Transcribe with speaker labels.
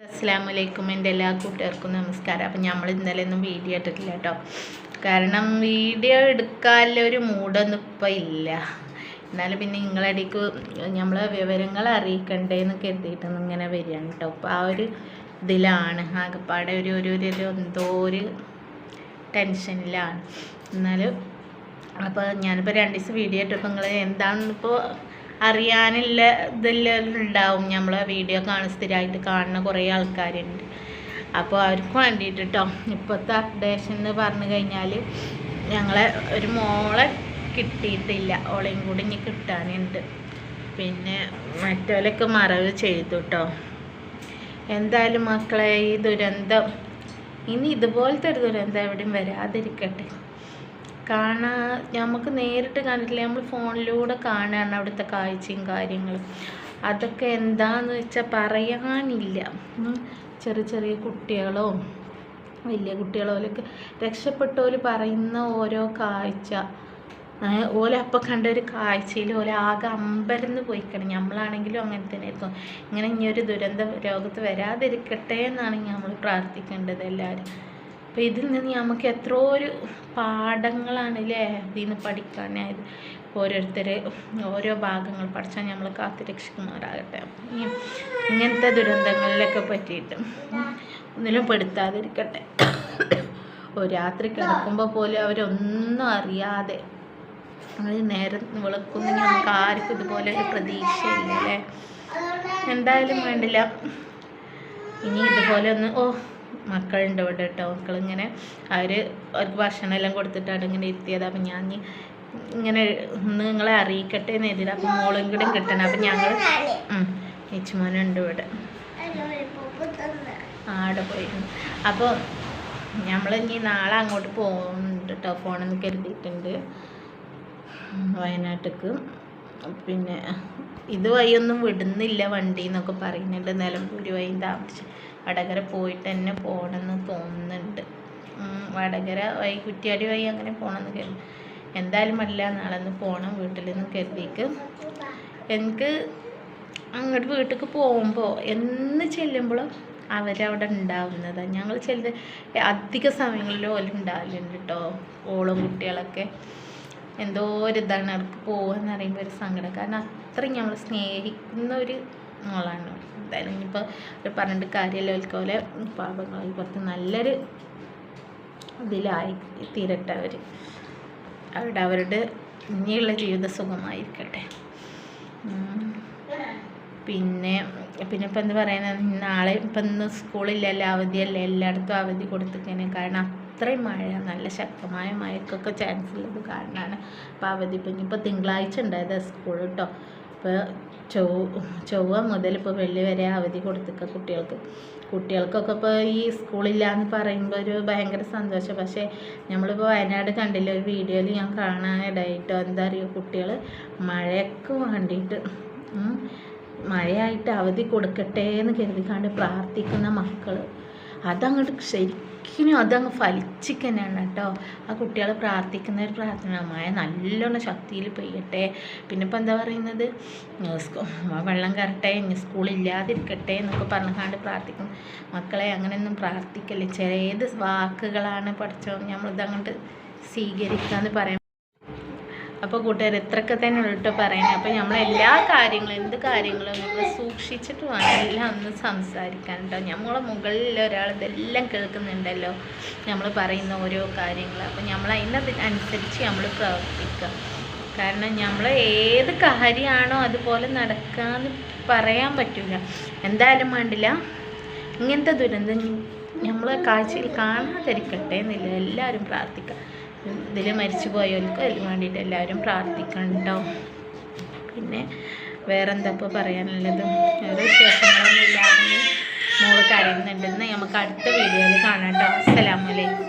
Speaker 1: അസ്സാമലൈക്കും എന്റെ എല്ലാ കൂട്ടുകാർക്കും നമസ്കാരം. അപ്പം നമ്മൾ ഇന്നലെ ഒന്നും വീഡിയോ ഇട്ടിട്ടില്ല കേട്ടോ. കാരണം വീഡിയോ എടുക്കാനുള്ള ഒരു മൂഡൊന്നും ഇപ്പം ഇല്ല. എന്നാലും പിന്നെ നിങ്ങളടിക്ക് നമ്മൾ വിവരങ്ങൾ അറിയിക്കണ്ടേന്ന് കരുതിയിട്ടൊന്നും ഇങ്ങനെ വരികയാണ് കേട്ടോ. അപ്പോൾ ആ ഒരു ഇതിലാണ്. ആകെപ്പാടെ ഒരു ഒരു എന്തോ ഒരു ടെൻഷനിലാണ്. എന്നാലും അപ്പോൾ ഞാനിപ്പോൾ രണ്ട് ദിവസം വീഡിയോ ഇട്ടപ്പോൾ നിങ്ങൾ എന്താണിപ്പോൾ അറിയാനില്ല ഇതെല്ലാം ഉണ്ടാവും. നമ്മളെ വീഡിയോ കാണുന്ന സ്ഥിരമായിട്ട് കാണുന്ന കുറേ ആൾക്കാരുണ്ട്. അപ്പോൾ അവർക്ക് വേണ്ടിയിട്ട് കേട്ടോ ഇപ്പോഴത്തെ അപ്ഡേഷൻ എന്ന് പറഞ്ഞു കഴിഞ്ഞാൽ ഞങ്ങളെ ഒരു മോളെ കിട്ടിയിട്ടില്ല. ഓളെയും കൂടി ഇനി കിട്ടാനുണ്ട്. പിന്നെ മറ്റോലൊക്കെ മറവ് ചെയ്തു കേട്ടോ എന്തായാലും മക്കളെ ഈ ദുരന്തം ഇനി ഇതുപോലത്തെ ഒരു ദുരന്തം എവിടെയും വരാതിരിക്കട്ടെ. കാണാ നമുക്ക് നേരിട്ട് കണ്ടിട്ടില്ല. നമ്മൾ ഫോണിലൂടെ കാണുകയാണ് അവിടുത്തെ കാഴ്ചയും കാര്യങ്ങളും. അതൊക്കെ എന്താന്ന് വെച്ചാൽ പറയാനില്ല. ചെറിയ ചെറിയ കുട്ടികളോ വലിയ കുട്ടികളോലൊക്കെ രക്ഷപ്പെട്ടവർ പറയുന്ന ഓരോ കാഴ്ച. ഓല അപ്പം കണ്ട ഒരു കാഴ്ചയിൽ ഓല ആകെ അമ്പരന്ന് പോയിക്കണം. നമ്മളാണെങ്കിലും അങ്ങനെ തന്നെ ആയിരിക്കും ഇങ്ങനെ ഇനിയൊരു ദുരന്ത രോഗത്ത് വരാതിരിക്കട്ടെ എന്നാണ് നമ്മൾ പ്രാർത്ഥിക്കേണ്ടത് എല്ലാവരും അപ്പം ഇതിൽ നിന്ന് നമുക്ക് എത്രയോ ഒരു പാഠങ്ങളാണ് അല്ലേ ഇതിൽ നിന്ന് പഠിക്കാനായത് ഓരോരുത്തർ ഓരോ ഭാഗങ്ങൾ പഠിച്ചാൽ നമ്മൾ കാത്തുരക്ഷിക്കുമാറാകട്ടെ ഇങ്ങനത്തെ ദുരന്തങ്ങളിലൊക്കെ പറ്റിയിട്ട് ഒന്നിലും പെടുത്താതിരിക്കട്ടെ. ഒരു രാത്രി കിടക്കുമ്പോൾ പോലും അവരൊന്നും അറിയാതെ നമ്മൾ നേരം വിളക്കുന്നെങ്കിൽ നമുക്ക് ആർക്കും ഇതുപോലെ ഒരു പ്രതീക്ഷയില്ല അല്ലേ? എന്തായാലും വേണ്ടില്ല. ഇനി ഇതുപോലെ ഒന്ന് ഓ മക്കളുണ്ട് ഇവിടെ കേട്ടോ മക്കളിങ്ങനെ അവർ അവർക്ക് ഭക്ഷണം എല്ലാം കൊടുത്തിട്ടാണ് ഇങ്ങനെ ഇരുത്തിയത് അപ്പം ഞാൻ ഇങ്ങനെ ഒന്ന് നിങ്ങളെ അറിയിക്കട്ടെ എന്ന് എഴുതിയത് അപ്പം മോളും കൂടെ കിട്ടണം. അപ്പം ഞങ്ങൾ ഏച്ചുമോനുണ്ട് ഇവിടെ ആടെ പോയിരുന്നു. അപ്പോൾ നമ്മൾ ഇനി നാളെ അങ്ങോട്ട് പോകുന്നുണ്ട് കേട്ടോ ഫോണെന്ന് കരുതിയിട്ടുണ്ട്. വയനാട്ടിലേക്ക് പിന്നെ ഇത് വഴിയൊന്നും വിടുന്നില്ല വണ്ടി എന്നൊക്കെ പറയുന്നുണ്ട്. നിലമ്പൂര് വഴി താമസിച്ച്. വടകര പോയിട്ട് തന്നെ പോകണമെന്ന് തോന്നുന്നുണ്ട് വടകര വൈ കുറ്റിയാടി വഴി അങ്ങനെ പോകണമെന്ന് കരുതി. എന്തായാലും അല്ല നാളെ ഒന്ന് പോകണം വീട്ടിൽ കരുതിക്ക്. എനിക്ക് അങ്ങോട്ട് വീട്ടിലേക്ക് പോകുമ്പോൾ എന്ന് ചെല്ലുമ്പോഴും അവരവിടെ ഉണ്ടാവുന്നതാണ് ഞങ്ങൾ ചെല്ല് അധിക സമയങ്ങളിലും ഓല ഉണ്ടാവലുണ്ട് കേട്ടോ ഓളും കുട്ടികളൊക്കെ. എന്തോ ഒരു ഇതാണ് അവർക്ക് പോകുകയെന്ന് പറയുമ്പോൾ ഒരു സങ്കടം. കാരണം അത്രയും നമ്മൾ സ്നേഹിക്കുന്ന ഒരു മോളാണ് എന്തായാലും ഇനിയിപ്പോൾ ഒരു പറഞ്ഞിട്ട് കാര്യമല്ല. ഓൽക്കോലെ പാപങ്ങൾ കുറച്ച് നല്ലൊരു ഇതിലായി തീരട്ടെ അവർ അവരുടെ അവരുടെ ഇനിയുള്ള ജീവിത സുഖമായിരിക്കട്ടെ. പിന്നെ പിന്നെ ഇപ്പം എന്ത് പറയുന്നത് നാളെ ഇപ്പം ഇന്ന് സ്കൂളില്ലല്ലോ അവധിയല്ലേ എല്ലായിടത്തും അവധി കൊടുത്തിട്ടേനെ. കാരണം അത്രയും മഴ നല്ല ശക്തമായ മഴക്കൊക്കെ ചാൻസ് ഉള്ളത് കാരണമാണ് അപ്പോൾ അവധി ഇപ്പം ഇനിയിപ്പോൾ തിങ്കളാഴ്ച ഉണ്ടായത് സ്കൂൾ കേട്ടോ ഇപ്പോൾ ചൊവ്വ ചൊവ്വ മുതൽ ഇപ്പോൾ വെള്ളി വരെ അവധി കൊടുത്തിക്ക കുട്ടികൾക്ക്. കുട്ടികൾക്കൊക്കെ ഇപ്പോൾ ഈ സ്കൂളില്ല എന്ന് പറയുമ്പോൾ ഒരു ഭയങ്കര സന്തോഷം. പക്ഷേ നമ്മളിപ്പോൾ വയനാട് കണ്ടില്ല ഒരു വീഡിയോയിൽ ഞാൻ കാണാനിടയിട്ടോ എന്താ അറിയുക കുട്ടികൾ മഴയ്ക്ക് വേണ്ടിയിട്ട് മഴയായിട്ട് അവധി കൊടുക്കട്ടെ എന്ന് കരുതിക്കാണ്ട് പ്രാർത്ഥിക്കുന്ന മക്കൾ അതങ്ങോട്ട് ശരിക്കും അതങ്ങ് ഫലിച്ചിക്കന്നെയാണ് കേട്ടോ. ആ കുട്ടികൾ പ്രാർത്ഥിക്കുന്ന ഒരു പ്രാർത്ഥന. മഴ നല്ലോണം ശക്തിയിൽ പെയ്യട്ടെ. പിന്നെ ഇപ്പം എന്താ പറയുന്നത്? വെള്ളം കയറട്ടെ സ്കൂളില്ലാതിരിക്കട്ടെ എന്നൊക്കെ പറഞ്ഞുകൊണ്ട് പ്രാർത്ഥിക്കും മക്കളെ അങ്ങനെയൊന്നും പ്രാർത്ഥിക്കല്ലേ. ചില ഏത് വാക്കുകളാണ് പഠിച്ചോ നമ്മളിതങ്ങോട്ട് സ്വീകരിക്കാന്ന് പറയാൻ അപ്പോൾ കൂട്ടുകാർ ഇത്രയൊക്കെ തന്നെ ഉള്ളു കേട്ടോ പറയുന്നത്. അപ്പോൾ നമ്മൾ എല്ലാ കാര്യങ്ങളും എന്ത് കാര്യങ്ങളും നമ്മൾ സൂക്ഷിച്ചിട്ട് വേണം എല്ലാം ഒന്ന് സംസാരിക്കാൻ കേട്ടോ നമ്മളെ മുകളിൽ ഒരാൾ ഇതെല്ലാം കേൾക്കുന്നുണ്ടല്ലോ. നമ്മൾ പറയുന്ന ഓരോ കാര്യങ്ങൾ അപ്പോൾ നമ്മൾ അതിനനുസരിച്ച് നമ്മൾ പ്രവർത്തിക്കുക. കാരണം നമ്മൾ ഏത് കാര്യമാണോ അതുപോലെ നടക്കാന്ന് പറയാൻ പറ്റില്ല എന്തായാലും വേണ്ടില്ല. ഇങ്ങനത്തെ ദുരന്തം നമ്മളെ കാഴ്ചയിൽ കാണാതിരിക്കട്ടെ എന്നില്ല. എല്ലാവരും പ്രാർത്ഥിക്കുക. ഇതിൽ മരിച്ചു പോയവർക്ക് വേണ്ടിയിട്ട് എല്ലാവരും പ്രാർത്ഥിക്കണം കേട്ടോ പിന്നെ വേറെന്താ ഇപ്പോൾ പറയാനുള്ളത്? വേറെ വിശേഷങ്ങളൊന്നും ഇല്ലാതെ മോൾ കരയുന്നുണ്ടെന്ന് നമുക്ക് അടുത്ത വീഡിയോയിൽ കാണാം കേട്ടോ അസ്സലാമലൈക്കും